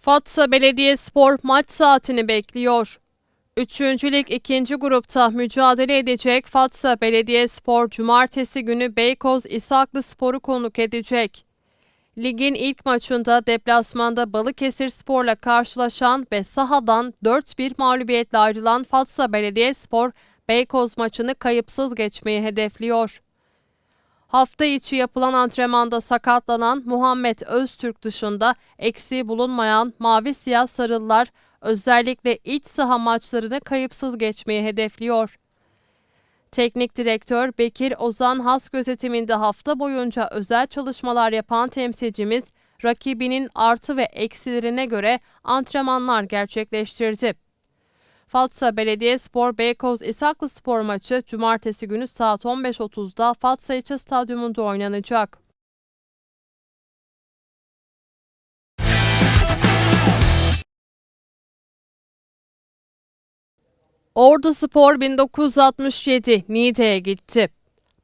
Fatsa Belediyespor maç saatini bekliyor. Üçüncü Lig ikinci grupta mücadele edecek Fatsa Belediyespor cumartesi günü Beykoz İshaklı Spor'u konuk edecek. Ligin ilk maçında deplasmanda Balıkesir Spor'la karşılaşan ve sahadan 4-1 mağlubiyetle ayrılan Fatsa Belediyespor, Beykoz maçını kayıpsız geçmeyi hedefliyor. Hafta içi yapılan antrenmanda sakatlanan Muhammed Öztürk dışında eksiği bulunmayan Mavi Siyah Sarılılar özellikle iç saha maçlarını kayıpsız geçmeyi hedefliyor. Teknik direktör Bekir Ozan Has gözetiminde hafta boyunca özel çalışmalar yapan temsilcimiz rakibinin artı ve eksilerine göre antrenmanlar gerçekleştirdi. Fatsa Belediyespor Beykoz İshaklı Spor maçı cumartesi günü saat 15.30'da Fatsa İlçe Stadyumunda oynanacak. Ordu Spor 1967 Niğde'ye gitti.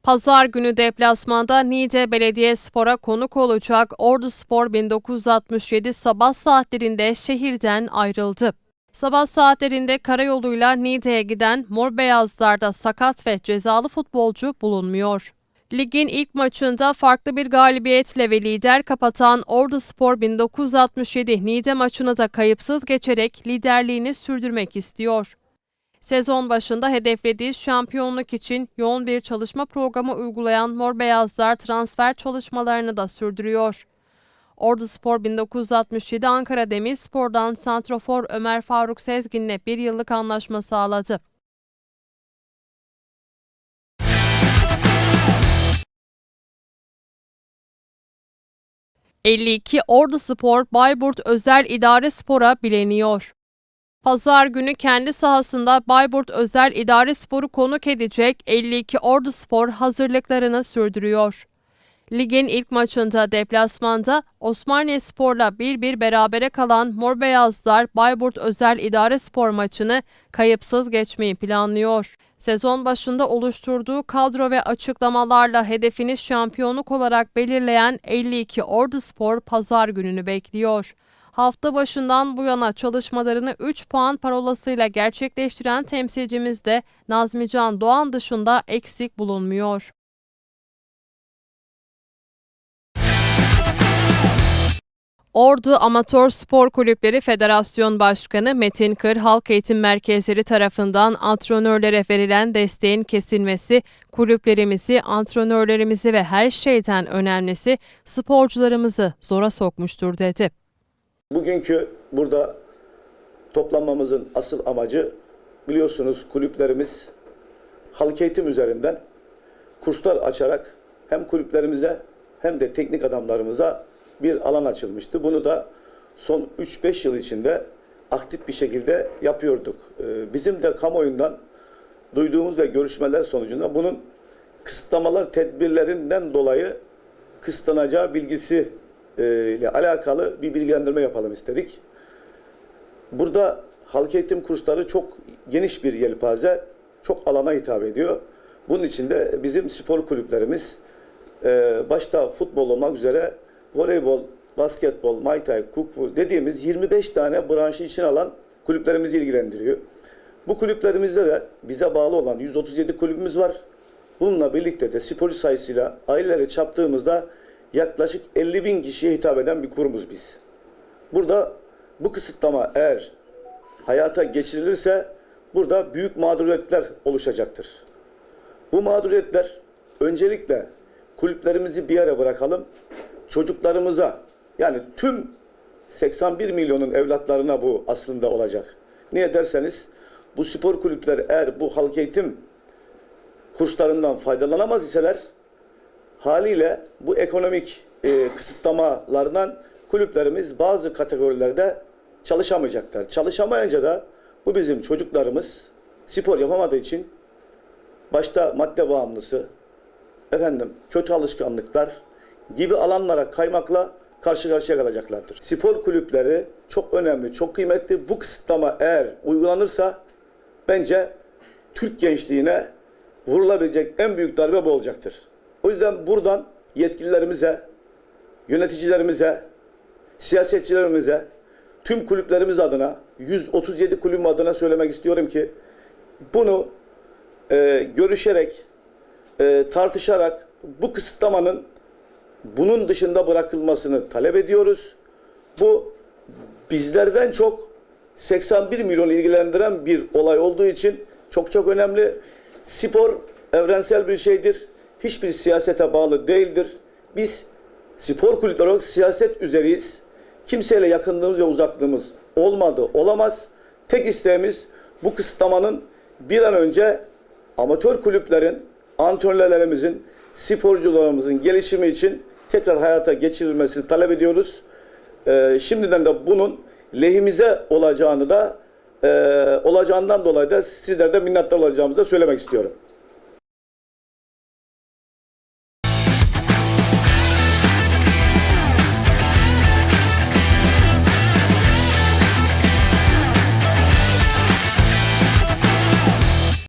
Pazar günü deplasmanda Niğde Belediyespor'a konuk olacak Ordu Spor 1967 sabah saatlerinde şehirden ayrıldı. Sabah saatlerinde karayoluyla Niğde'ye giden Mor Beyazlar'da sakat ve cezalı futbolcu bulunmuyor. Ligin ilk maçında farklı bir galibiyetle ve lider kapatan Ordu Spor 1967 Niğde maçını da kayıpsız geçerek liderliğini sürdürmek istiyor. Sezon başında hedeflediği şampiyonluk için yoğun bir çalışma programı uygulayan Mor Beyazlar transfer çalışmalarını da sürdürüyor. Ordu Spor 1967 Ankara Demirspor'dan santrofor Ömer Faruk Sezgin'le bir yıllık anlaşma sağladı. ...52 Ordu Spor Bayburt Özel İdare Spor'a bileniyor. Pazar günü kendi sahasında Bayburt Özel İdare Sporu konuk edecek 52 Ordu Spor hazırlıklarını sürdürüyor. Ligin ilk maçında deplasmanda Osmaniye Spor'la 1-1 berabere kalan Mor Beyazlar Bayburt Özel İdare Spor maçını kayıpsız geçmeyi planlıyor. Sezon başında oluşturduğu kadro ve açıklamalarla hedefini şampiyonluk olarak belirleyen 52 Ordu Spor pazar gününü bekliyor. Hafta başından bu yana çalışmalarını 3 puan parolasıyla gerçekleştiren temsilcimiz de Nazmican Doğan dışında eksik bulunmuyor. Ordu Amatör Spor Kulüpleri Federasyon Başkanı Metin Kır, Halk Eğitim Merkezleri tarafından antrenörlere verilen desteğin kesilmesi, kulüplerimizi, antrenörlerimizi ve her şeyden önemlisi sporcularımızı zora sokmuştur dedi. Bugünkü burada toplanmamızın asıl amacı biliyorsunuz kulüplerimiz halk eğitim üzerinden kurslar açarak hem kulüplerimize hem de teknik adamlarımıza bir alan açılmıştı. Bunu da son 3-5 yıl içinde aktif bir şekilde yapıyorduk. Ee, Bizim de kamuoyundan duyduğumuz ve görüşmeler sonucunda bunun kısıtlamalar tedbirlerinden dolayı kısıtlanacağı bilgisi e, ile alakalı bir bilgilendirme yapalım istedik. Burada halk eğitim kursları çok geniş bir yelpaze, çok alana hitap ediyor. Bunun için de bizim spor kulüplerimiz e, başta futbol olmak üzere voleybol, basketbol, muay thai, kung fu dediğimiz 25 tane branşı içine alan kulüplerimizi ilgilendiriyor. Bu kulüplerimizde de bize bağlı olan 137 kulübümüz var. Bununla birlikte de sporcu sayısıyla aileleri çarptığımızda yaklaşık 50 bin kişiye hitap eden bir kurumuz biz. Burada bu kısıtlama eğer hayata geçirilirse burada büyük mağduriyetler oluşacaktır. Bu mağduriyetler öncelikle kulüplerimizi bir yere bırakalım. Çocuklarımıza yani tüm 81 milyonun evlatlarına bu aslında olacak. Niye derseniz bu spor kulüpleri eğer bu halk eğitim kurslarından faydalanamaz iseler haliyle bu ekonomik e, kısıtlamalardan kulüplerimiz bazı kategorilerde çalışamayacaklar. Çalışamayınca da bu bizim çocuklarımız spor yapamadığı için başta madde bağımlısı, efendim kötü alışkanlıklar gibi alanlara kaymakla karşı karşıya kalacaklardır. Spor kulüpleri çok önemli, çok kıymetli. Bu kısıtlama eğer uygulanırsa bence Türk gençliğine vurulabilecek en büyük darbe bu olacaktır. O yüzden buradan yetkililerimize, yöneticilerimize, siyasetçilerimize tüm kulüplerimiz adına 137 kulübüm adına söylemek istiyorum ki bunu e, görüşerek e, tartışarak bu kısıtlamanın bunun dışında bırakılmasını talep ediyoruz. Bu bizlerden çok 81 milyon ilgilendiren bir olay olduğu için çok çok önemli. Spor evrensel bir şeydir. Hiçbir siyasete bağlı değildir. Biz spor kulüpleri olarak siyaset üzeriyiz. Kimseyle yakınlığımız ve uzaklığımız olmadı, olamaz. Tek isteğimiz bu kısıtlamanın bir an önce amatör kulüplerin, antrenörlerimizin, sporcularımızın gelişimi için tekrar hayata geçirilmesini talep ediyoruz. Ee, şimdiden de bunun lehimize olacağını da e, olacağından dolayı da sizlerden minnettar olacağımızı da söylemek istiyorum.